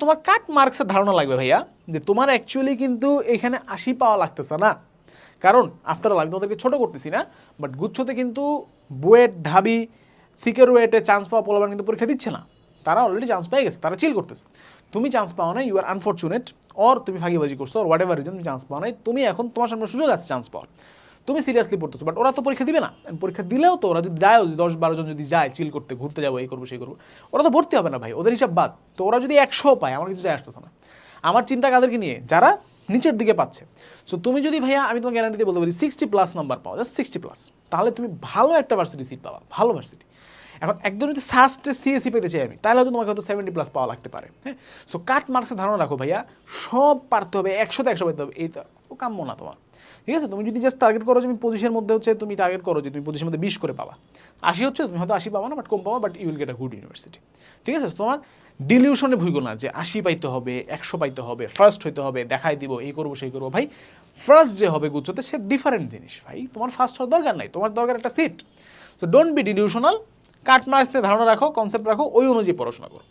তোমার কাট মার্কসের ধারণা লাগবে ভাইয়া, যে তোমার অ্যাকচুয়ালি কিন্তু এখানে আশি পাওয়া লাগতেছে না। কারণ আফটার অল আমি তোমাদেরকে ছোটো করতেছি না বাট গুচ্ছতে কিন্তু বুয়েট, ঢাবি সিকের ওয়েটে চান্স পাওয়া পোলাবান কিন্তু পরীক্ষা দিচ্ছে না। তারা অলরেডি চান্স পেয়ে গেছে, তারা চিল করতেছে। তুমি চান্স পাও না ইউ আর আনফর্চুনেট অর তুমি ফাঁকিবাজি করছ অর হোয়াট এভার রিজন তুমি চান্স পাও নাই, তুমি এখন তোমার সামনে সুযোগ আছে চান্স পাওয়ার। তুমি সিরিয়াসলি পড়তেছো বাট ওরা তো পরীক্ষা দিবে না। পরীক্ষা দিলেও তো ওরা যদি যায় দশ বারো জন যদি যায় চিল করতে, ঘুরতে যাব, এই করব, সেই করব, ওরা তো ভর্তি হবে না ভাই, ওদের হিসাব বাদ। তো ওরা যদি একশো পায়, আমার কিছু যায় আসতেছে না। আমার চিন্তা কাদেরকে নিয়ে? যারা নিচের দিকে পাচ্ছে। সো তুমি যদি ভাইয়া, আমি তোমাকে গ্যারান্টি দিয়ে বলতে পারি সিক্সটি প্লাস নাম্বার পাও জাস্ট সিক্সটি প্লাস তাহলে তুমি ভালো একটা ভার্সিটি সিট পাবা, ভালো ভার্সিটি এখন একদম যদি সাস্টে সিএসি পেতে চাই আমি, তাহলে হয়তো তোমাকে হয়তো সেভেন্টি প্লাস পাওয়া লাগতে পারে হ্যাঁ? সো কাট মার্কসের ধারণা রাখো ভাইয়া, সব পারতে হবে, একশোতে একশো পেতে হবে, এই কাম্য না তোমার। ঠিক আছে? তুমি যদি জাস্ট টার্গেট করো যে আমি পজিশনের মধ্যে হচ্ছে তুমি টার্গেট করো যে তুমি পজিশনের মধ্যে বিশ করে পাবা। আশি হচ্ছে, তুমি হয়তো আশি পাবা না বাট কম পাবা but you will get a good university ঠিক আছে? তোমার ডিলিউশনে ভুগো না যে আশি পাইতে হবে, একশো পাইতে হবে ফার্স্ট হইতে হবে, দেখাই দিব, এই করব, সেই করব। ভাই ফার্স্ট যে হবে গুচ্ছতে সে ডিফারেন্ট জিনিস, ভাই। তোমার ফার্স্ট হওয়ার দরকার নাই, তোমার দরকার একটা সিট তো don't be delusional cut marks ধারণা রাখো কনসেপ্ট রাখো, ওই অনুযায়ী পড়াশোনা করো।